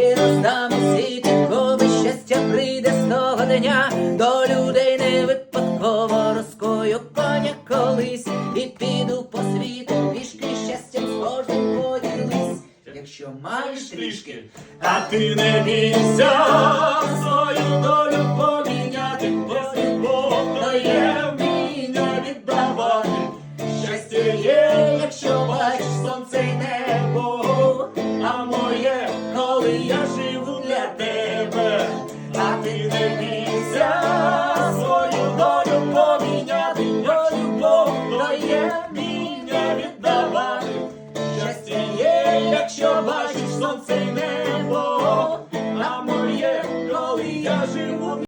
і роздам усі коли щастя прийде з того дня, до людей не випадково розкою коня колись. І піду по світу пішки щастя з кожним поділись, якщо маєш трішки, а ти не бійся. Don't say. I'm a no.